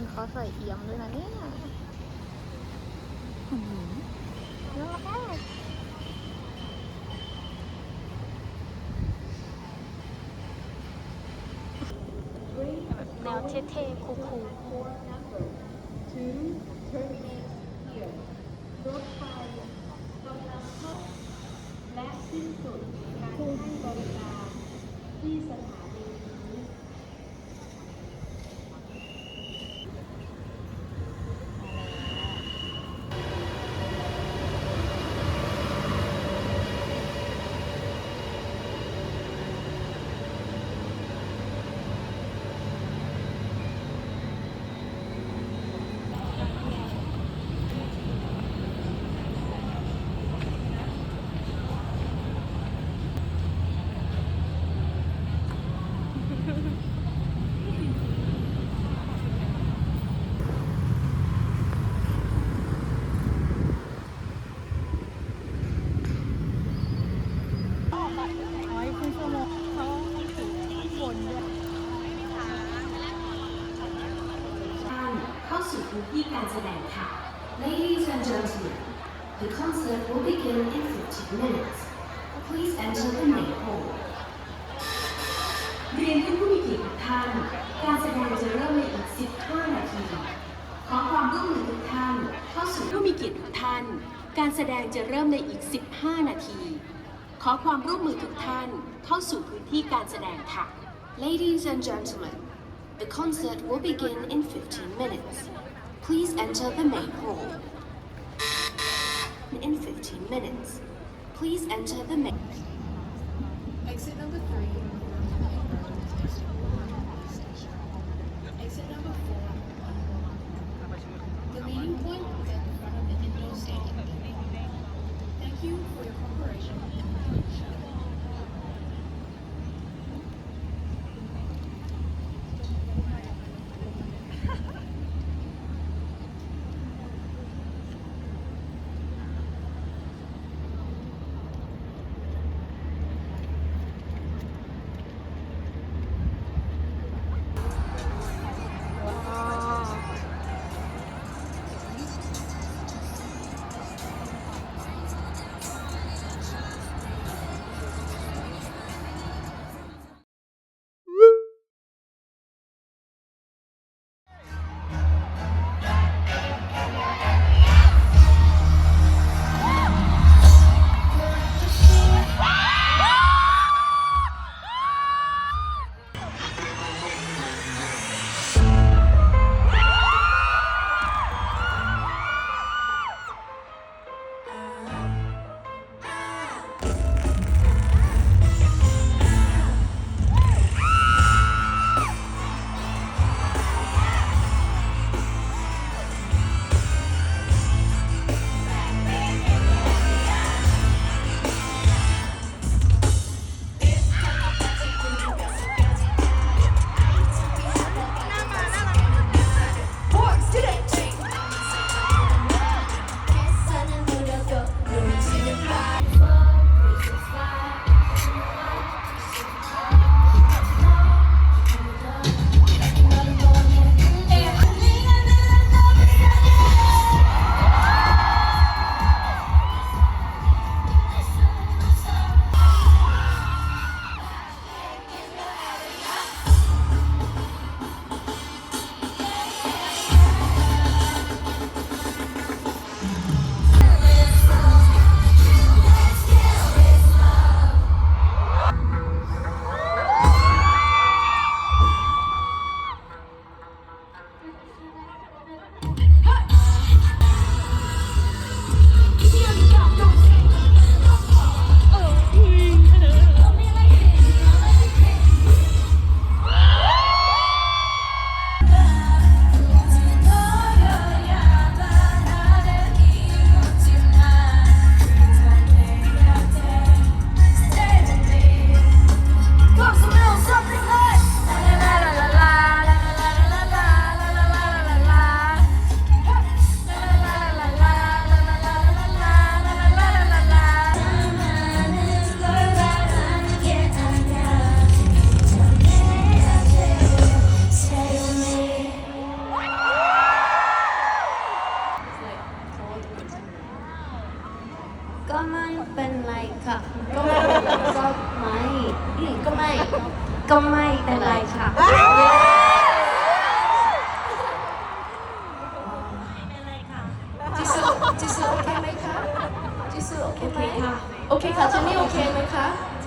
คุณเขาใส่เอี่ยมด้วยนะเนี่ยอื้อหือน่ารักมากแบบแนวเท่ๆคูลและสิ้นสุดการให้บริการที่สถานีนี้ ๆอ๋อคุณชั่วโมงเขาถึงบนด้วย ท่านเข้าสู่พื้นที่การแสดงค่ะ Ladies and gentlemen, the concert will begin in 15 minutes. Please enter the main hall. เรียนท่านผู้มีเกียรติทุกท่าน การแสดงจะเริ่มในอีก 15 นาที ขอความร่วมมือทุกท่าน เข้าสู่ผู้มีเกียรติทุกท่าน การแสดงจะเริ่มในอีก 15 นาที ขอความร่วมมือทุกท่านเข้าสู่พื้นที่การแสดงค่ะ Ladies and gentlemen, the concert will begin in 15 minutes. Please enter the main hall. In 15 minutes, please enter the main.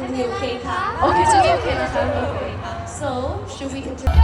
okay. Okay, okay. So, should we continue?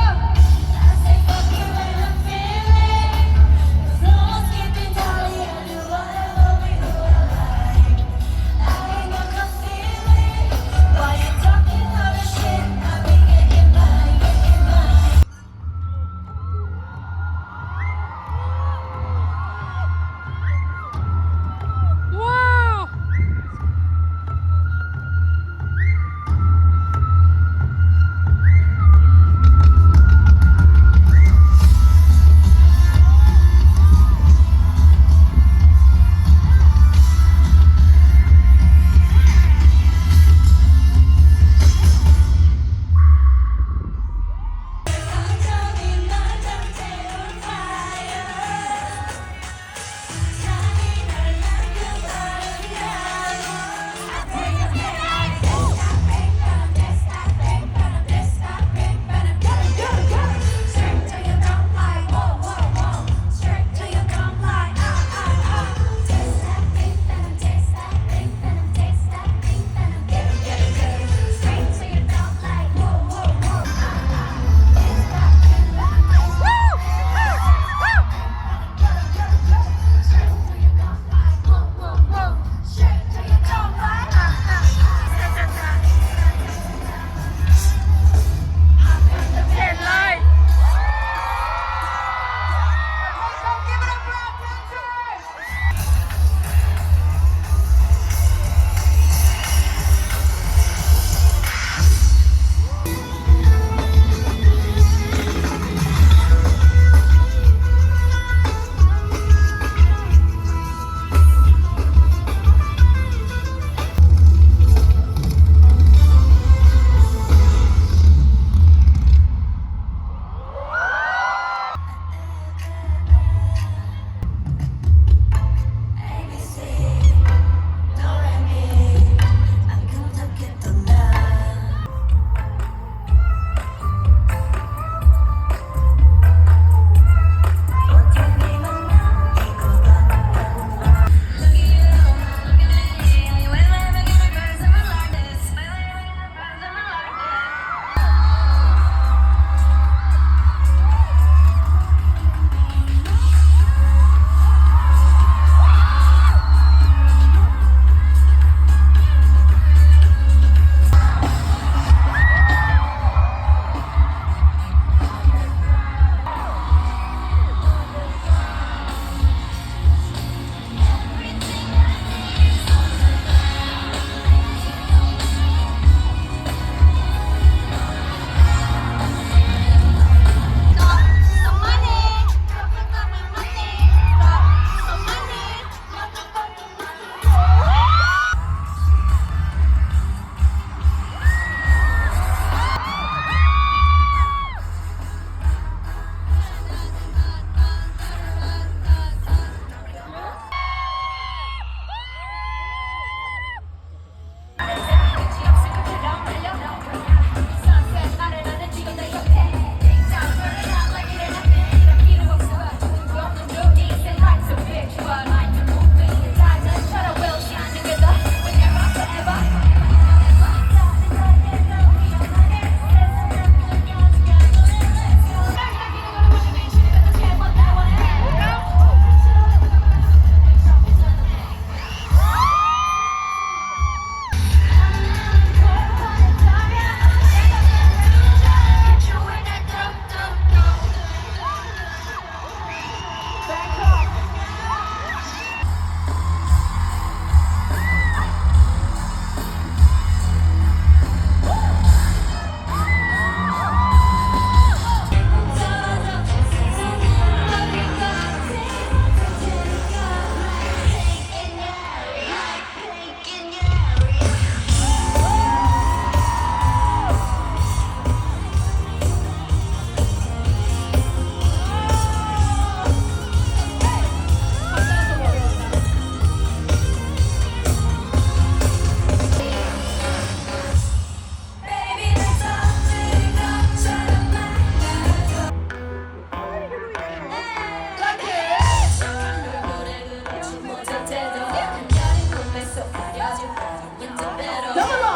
no, no.